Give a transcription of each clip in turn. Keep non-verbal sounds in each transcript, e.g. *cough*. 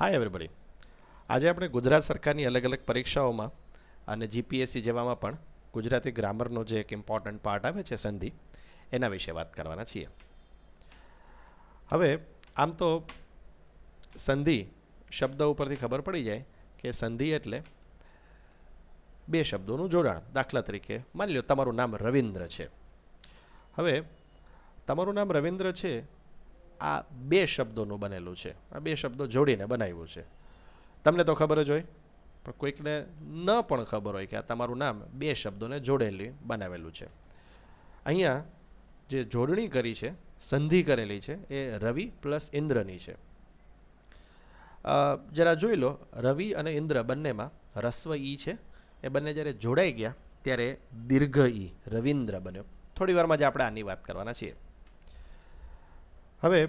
હાય everybody આજે આપણે ગુજરાત સરકારની અલગ અલગ પરીક્ષાઓમાં અને જીપીએસસી જેવામાં પણ ગુજરાતી ગ્રામરનો જે એક ઇમ્પોર્ટન્ટ પાર્ટ આવે છે સંધિ, એના વિશે વાત કરવાના છીએ. હવે, આમ તો સંધિ શબ્દ ઉપરથી ખબર પડી જાય કે સંધિ એટલે બે શબ્દોનું જોડાણ. દાખલા તરીકે, માની લો તમારું નામ રવિન્દ્ર છે. હવે, તમારું નામ રવિન્દ્ર છે આ બે શબ્દોનું બનેલું છે. આ બે શબ્દો જોડીને બનાવ્યું છે. તમને તો ખબર જ હોય, પણ કોઈકને ન પણ ખબર હોય કે આ તમારું નામ બે શબ્દોને જોડેલી બનાવેલું છે. અહીંયા જે જોડણી કરી છે, સંધિ કરેલી છે, એ રવિ પ્લસ ઇન્દ્રની છે. જરા જોઈ લો, રવિ અને ઇન્દ્ર બંનેમાં રસ્વ ઈ છે. એ બંને જ્યારે જોડાઈ ગયા, ત્યારે દીર્ઘ ઈ, રવિન્દ્ર બન્યો. થોડી વારમાં જ આપણે આની વાત કરવાના છીએ. હવે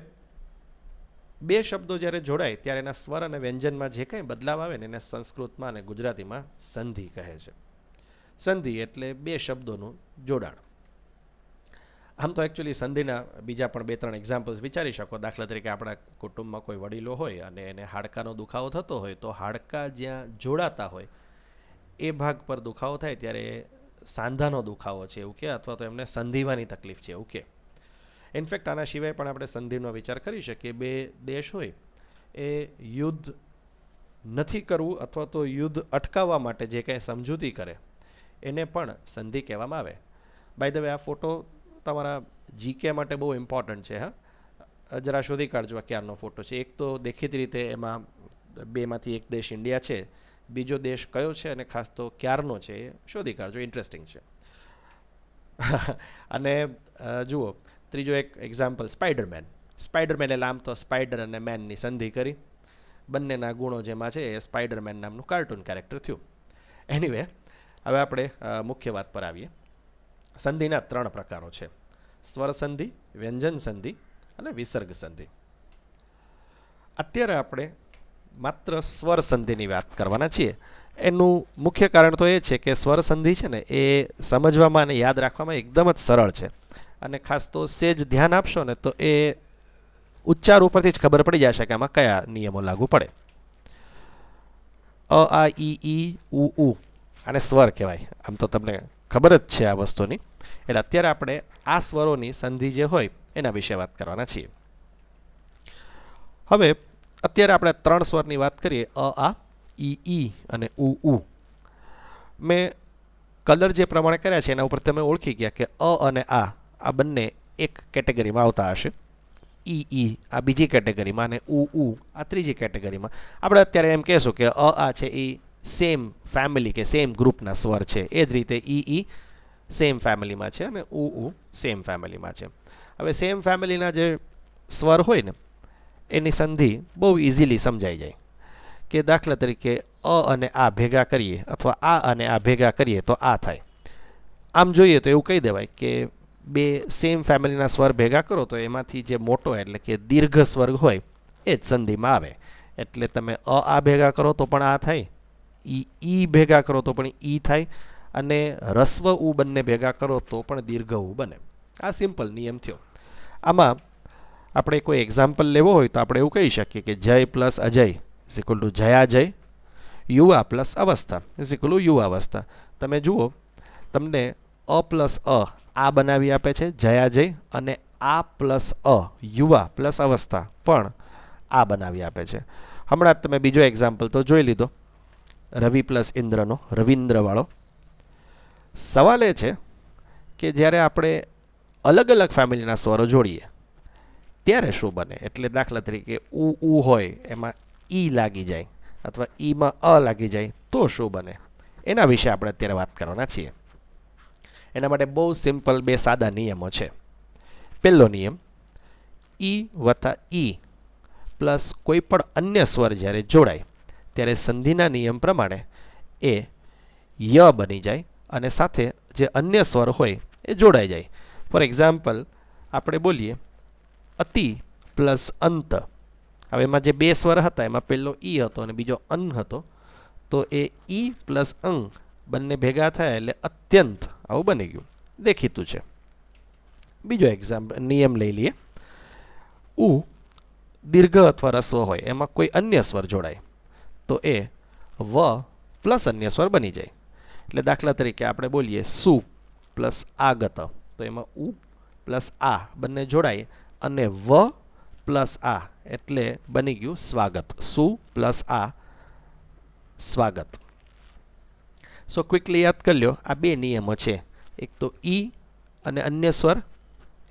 બે શબ્દો જ્યારે જોડાય, ત્યારે એના સ્વર અને વ્યંજનમાં જે કંઈ બદલાવ આવે ને, એને સંસ્કૃતમાં અને ગુજરાતીમાં સંધિ કહે છે. સંધિ એટલે બે શબ્દોનું જોડાણ. આમ તો એકચ્યુઅલી સંધિના બીજા પણ બે ત્રણ એક્ઝામ્પલ્સ વિચારી શકો. દાખલા તરીકે આપણા કુટુંબમાં કોઈ વડીલો હોય અને એને હાડકાનો દુખાવો થતો હોય, તો હાડકા જ્યાં જોડાતા હોય, એ ભાગ પર દુખાવો થાય ત્યારે સાંધાનો દુખાવો છે, એવું કે, અથવા તો એમને સંધિવાની તકલીફ છે, એવું કે. ઇનફેક્ટ આના સિવાય પણ આપણે સંધિનો વિચાર કરી શકીએ. બે દેશ હોય, એ યુદ્ધ નથી કરવું અથવા તો યુદ્ધ અટકાવવા માટે જે કંઈ સમજૂતી કરે, એને પણ સંધિ કહેવામાં આવે. બાય ધ વે આ ફોટો તમારા જીકે માટે બહુ ઇમ્પોર્ટન્ટ છે, હા? જરા શોધી કાઢજો આ ક્યારનો ફોટો છે. એક તો દેખીતી રીતે એમાં બેમાંથી એક દેશ ઇન્ડિયા છે, બીજો દેશ કયો છે અને ખાસ તો ક્યારનો છે એ શોધી કાઢજો. ઇન્ટરેસ્ટિંગ છે. *laughs* અને જુઓ ત્રીજો એક એક્ઝામ્પલ સ્પાઈડરમેન એટલે આમ તો સ્પાઈડર અને મેનની સંધિ કરી. બંનેના ગુણો જેમાં છે એ સ્પાઈડરમેન નામનું કાર્ટૂન કેરેક્ટર થયું. એનીવે હવે આપણે મુખ્ય વાત પર આવીએ. સંધિના ત્રણ પ્રકારો છે. સ્વર સંધિ, વ્યંજન સંધિ અને વિસર્ગ સંધિ. અત્યારે આપણે માત્ર સ્વર સંધિની વાત કરવાના છીએ. એનું મુખ્ય કારણ તો એ છે કે સ્વર સંધિ છે ને એ સમજવામાં અને યાદ રાખવામાં એકદમ જ સરળ છે. અને ખાસ તો સેજ ધ્યાન આપશો ને, તો એ ઉચ્ચાર ઉપરથી જ ખબર પડી જશે કે આમાં કયા નિયમો લાગુ પડે. અ, આ, ઈ ઈ, ઉ ઉ આને સ્વર કહેવાય. આમ તો તમને ખબર જ છે આ વસ્તુની. એટલે અત્યારે આપણે આ સ્વરોની સંધિ જે હોય એના વિશે વાત કરવાના છીએ. હવે અત્યારે આપણે ત્રણ સ્વરની વાત કરીએ. અ, આ, ઈ ઈ અને ઉ ઉ. મેં કલર જે પ્રમાણે કર્યા છે એના ઉપર તમે ઓળખી ગયા કે અ અને આ. આ બંને એક કેટેગરીમાં આવતા હશે. ઈ ઈ, આ બીજી કેટેગરીમાં અને ઉ ઉ, આ ત્રીજી કેટેગરીમાં. આપણે અત્યારે એમ કહેશું કે અ, આ છે એ સેમ ફેમિલી કે સેમ ગ્રુપના સ્વર છે. એ જ રીતે ઈ ઈ સેમ ફેમિલીમાં છે અને ઉ ઉ સેમ ફેમિલીમાં છે. હવે સેમ ફેમિલીના જે સ્વર હોય ને, એની સંધિ બહુ ઇઝીલી સમજાઈ જાય. કે દાખલા તરીકે અ અને આ ભેગા કરીએ અથવા આ અને આ ભેગા કરીએ તો આ થાય. આમ જોઈએ તો એવું કહી દેવાય કે બે સેમ ફેમિલીના સ્વર ભેગા કરો, તો એમાંથી જે મોટો એટલે કે દીર્ઘ સ્વર્ગ હોય, એ જ સંધિમાં આવે. એટલે તમે અ આ ભેગા કરો તો પણ આ થાય, ઈ ઈ ભેગા કરો તો પણ ઈ થાય, અને રસ્વ ઉ બંને ભેગા કરો તો પણ દીર્ઘ ઉ બને. આ સિમ્પલ નિયમ થયો. આમાં આપણે કોઈ એક્ઝામ્પલ લેવો હોય તો આપણે એવું કહી શકીએ કે Jay plus Ajay is equal to જયાજય, યુવા પ્લસ અવસ્થા ઇઝ યુવા અવસ્થા તમે જુઓ, તમને અ પ્લસ અ આ બનાવી આપે છે જયાજય અને આ પ્લસ અ યુવા પ્લસ અવસ્થા પણ આ બનાવી આપે છે. હમણાં તમે બીજો એક્ઝામ્પલ તો જોઈ લીધો. રવિ પ્લસ ઇન્દ્રનો, રવિન્દ્રવાળો. સવાલ એ છે કે જ્યારે આપણે અલગ અલગ ફેમિલીના સ્વરો જોડીએ, ત્યારે શું બને? એટલે દાખલા તરીકે ઉ ઉ હોય એમાં ઈ લાગી જાય અથવા ઈમાં અ લાગી જાય તો શું બને? એના વિશે આપણે અત્યારે વાત કરવાના છીએ. એના માટે બહુ સિમ્પલ બે સાદા નિયમો છે. પહેલો નિયમ, ઈ વત્તા ઈ પ્લસ કોઈ પણ અન્ય સ્વર જ્યારે જોડાય, ત્યારે સંધિના નિયમ પ્રમાણે એ ય બની જાય અને સાથે જે અન્ય સ્વર હોય એ જોડાઈ જાય. ફોર એક્ઝામ્પલ આપણે બોલીએ, અતિ પ્લસ અંત. હવે એમાં જે બે સ્વર હતા, એમાં પહેલો ઈ હતો અને બીજો અન હતો, તો એ ઈ પ્લસ અંગ બંને ભેગા થયા એટલે અત્યંત આવું બની ગયું. દેખીતું છે. બીજો એક્ઝામ્પલ નિયમ લઈ લઈએ. ઉ દીર્ઘ અથવા રસ્વ હોય, એમાં કોઈ અન્ય સ્વર જોડાય. તો એ વ પ્લસ અન્ય સ્વર બની જાય. એટલે દાખલા તરીકે આપણે બોલીએ સુ પ્લસ આગત. તો એમાં ઉ પ્લસ આ બંને જોડાય અને વ પ્લસ આ એટલે બની ગયું સ્વાગત. સુ પ્લસ આ સ્વાગત. સો ક્વિકલી યાદ કરી લો આ બે નિયમો છે. એક તો ઈ અને અન્ય સ્વર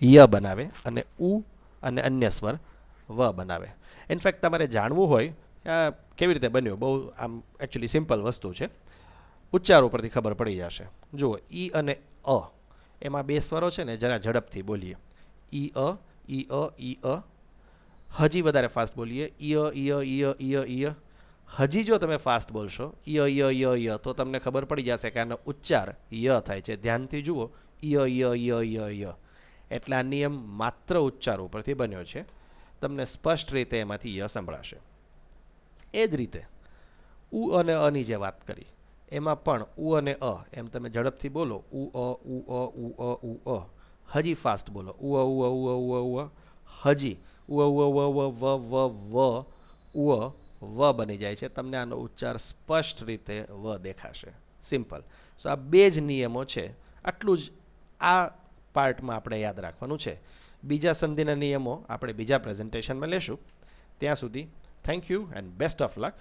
ય બનાવે અને ઉ અને અન્ય સ્વર વ બનાવે. ઇનફેક્ટ તમારે જાણવું હોય આ કેવી રીતે બન્યું? બહુ આમ એકચ્યુઅલી સિમ્પલ વસ્તુ છે. ઉચ્ચાર ઉપરથી ખબર પડી જશે. જુઓ, ઈ અને અ, એમાં બે સ્વરો છે ને, જરા ઝડપથી બોલીએ. ઈ, અ ઈ અ ઈ, અ. હજી વધારે ફાસ્ટ બોલીએ. ઈ, અ ઈ અ ઈ અ, ઈ ઈય હજી જો તમે ફાસ્ટ બોલશો ય ય ય ય તો તમને ખબર પડી જશે કે આનો ઉચ્ચાર ય થાય છે ધ્યાનથી જુઓ ય ય ય ય ય એટલે આ નિયમ માત્ર ઉચ્ચાર ઉપરથી બન્યો છે તમને સ્પષ્ટ રીતે એમાંથી ય સંભળાશે એ જ રીતે ઉ અને અની જે વાત કરી એમાં પણ ઉ અને અ એમ તમે ઝડપથી બોલો ઉ અ ઉ અ ઉ અ ઉ અ હજી ફાસ્ટ બોલો ઉ અ ઉ અ ઉ અ ઉ અ હજી ઉ અ ઉ અ ઉ અ અ વ વ વ ઉ વ બની જાય છે. તમને આનો ઉચ્ચાર સ્પષ્ટ રીતે વ દેખાશે. સિમ્પલ સો આ બે જ નિયમો છે. આટલું જ આ પાર્ટમાં આપણે યાદ રાખવાનું છે. બીજા સંધિના નિયમો આપણે બીજા પ્રેઝન્ટેશનમાં લેશું. ત્યાં સુધી thank you and best of luck